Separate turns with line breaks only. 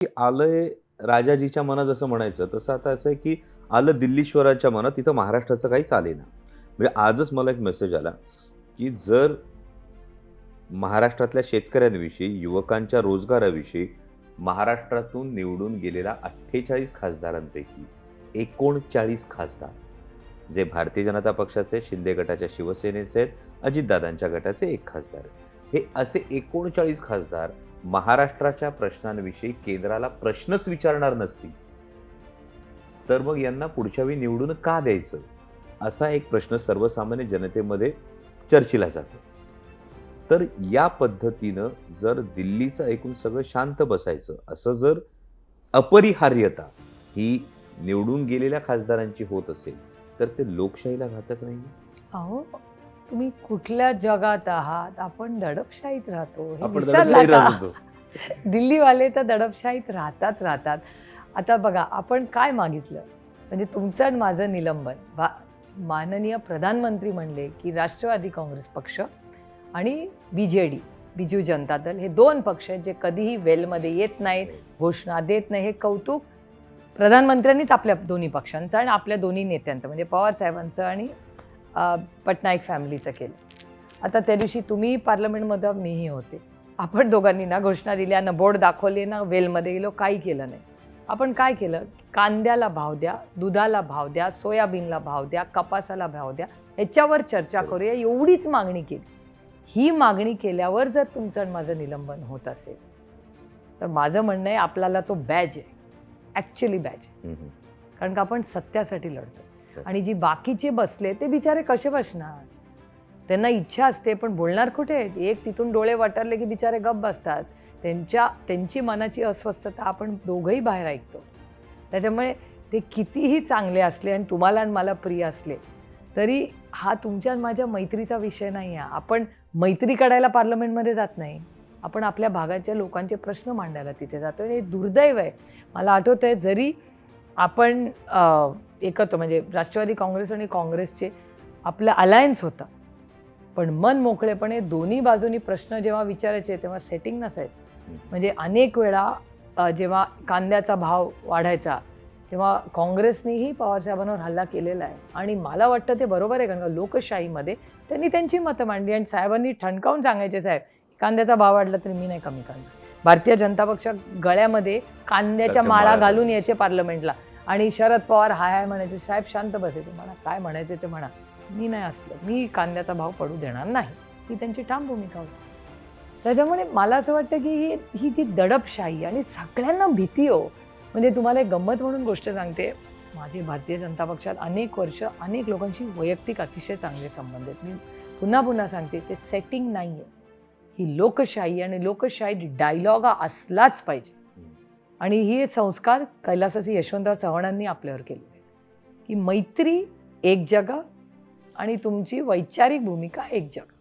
की आलंय राजाजीच्या मनात जसं म्हणायचं तसं आता असं आहे की आलं दिल्लीश्वराच्या मनात तिथं महाराष्ट्राचं काही चालेना. म्हणजे आजच मला एक मेसेज आला की जर महाराष्ट्रातल्या शेतकऱ्यांविषयी युवकांच्या रोजगाराविषयी महाराष्ट्रातून निवडून गेलेल्या अठ्ठेचाळीस खासदारांपैकी एकोणचाळीस खासदार जे भारतीय जनता पक्षाचे शिंदे गटाच्या शिवसेनेचे आहेत अजितदादांच्या गटाचे एक खासदार हे असे एकोणचाळीस खासदार महाराष्ट्राच्या प्रश्नांविषयी केंद्राला प्रश्नच विचारणार नसतील तर मग यांना पुढच्या वेळी निवडून का द्यायचं? असा एक प्रश्न सर्वसामान्य जनतेमध्ये चर्चेला जातो. तर या पद्धतीनं जर दिल्लीचं ऐकून सगळं शांत बसायचं असं जर अपरिहार्यता ही निवडून गेलेल्या खासदारांची होत असेल तर ते लोकशाहीला घातक नाही
अहो तुम्ही कुठल्या जगात आहात? आपण दडपशाहीत राहतो. हे
आपण
विसरला
दडपशाही
का?
राहत. होतो
दिल्लीवाले तर दडपशाहीत राहतात राहतात. आता बघा आपण काय मागितलं? म्हणजे तुमचं आणि माझं निलंबन. भा माननीय प्रधानमंत्री म्हणले की राष्ट्रवादी काँग्रेस पक्ष आणि B J D Biju Janata Dal हे दोन पक्ष आहेत जे कधीही वेलमध्ये येत नाहीत घोषणा देत नाही. हे कौतुक प्रधानमंत्र्यांनीच आपल्या दोन्ही पक्षांचं आणि आपल्या दोन्ही नेत्यांचं म्हणजे पवार साहेबांचं आणि पटनाईक फॅमिलीचं केलं. आता त्या दिवशी तुम्ही पार्लमेंटमध्ये मीही होते. आपण दोघांनी ना घोषणा दिल्या ना बोर्ड दाखवले ना वेलमध्ये गेलो काही केलं नाही. आपण काय केलं? कांद्याला भाव द्या दुधाला भाव द्या सोयाबीनला भाव द्या कपासाला भाव द्या याच्यावर चर्चा करूया एवढीच मागणी केली. ही मागणी केल्यावर जर तुमचं आणि माझं निलंबन होत असेल तर माझं म्हणणं आहे आपल्याला तो बॅज आहे. ॲक्च्युली बॅज आहे. कारण का आपण सत्यासाठी लढतो. आणि जी बाकीचे बसले ते बिचारे कसे बसणार? त्यांना इच्छा असते पण बोलणार कुठे? आहेत एक तिथून डोळे वाटरले की बिचारे गप बसतात. त्यांच्या त्यांची मनाची अस्वस्थता आपण दोघंही बाहेर ऐकतो. त्याच्यामुळे ते कितीही चांगले असले आणि तुम्हाला आणि मला प्रिय असले तरी हा तुमच्या आणि माझ्या मैत्रीचा विषय नाही आहे. आपण मैत्री काढायला पार्लमेंटमध्ये जात नाही. आपण आपल्या भागाच्या लोकांचे प्रश्न मांडायला तिथे जातो. आणि हे दुर्दैव आहे. मला आठवतं आहे जरी आपण एकत्र म्हणजे राष्ट्रवादी काँग्रेस आणि काँग्रेसचे आपलं अलायन्स होतं. पण मन मोकळेपणे दोन्ही बाजूनी प्रश्न जेव्हा विचारायचे तेव्हा सेटिंग नसायचं. म्हणजे अनेक वेळा जेव्हा कांद्याचा भाव वाढायचा तेव्हा काँग्रेसनेही पवारसाहेबांवर हल्ला केलेला आहे. आणि मला वाटतं ते बरोबर आहे कारण का लोकशाहीमध्ये त्यांनी त्यांची मतं मांडली आणि साहेबांनी ठणकावून सांगायचे साहेब कांद्याचा भाव वाढला तरी मी नाही कमी करणार. भारतीय जनता पक्ष गळ्यामध्ये कांद्याच्या माळा घालून. यायचे पार्लमेंटला. आणि शरद पवार हाय हाय म्हणायचे साहेब शांत बसे तुम्हाला काय म्हणायचे ते म्हणा. मी नाही असलं. मी कांद्याचा भाव पडू देणार नाही. ही त्यांची ठाम भूमिका होती. त्याच्यामुळे मला असं वाटतं की ही ही जी दडपशाही आणि सगळ्यांना भीती हो म्हणजे तुम्हाला एक गंमत म्हणून गोष्ट सांगते. माझे भारतीय जनता पक्षात अनेक वर्ष अनेक लोकांशी वैयक्तिक अतिशय चांगले संबंध आहेत. मी पुन्हा पुन्हा सांगते ते सेटिंग नाही आहे ही लोकशाही आणि लोकशाही डायलॉग असलाच पाहिजे. आणि हे संस्कार कैलासाचे यशवंतराव चव्हाणांनी आपल्यावर केलेले की मैत्री एक जग आणि तुमची वैचारिक भूमिका एक जग.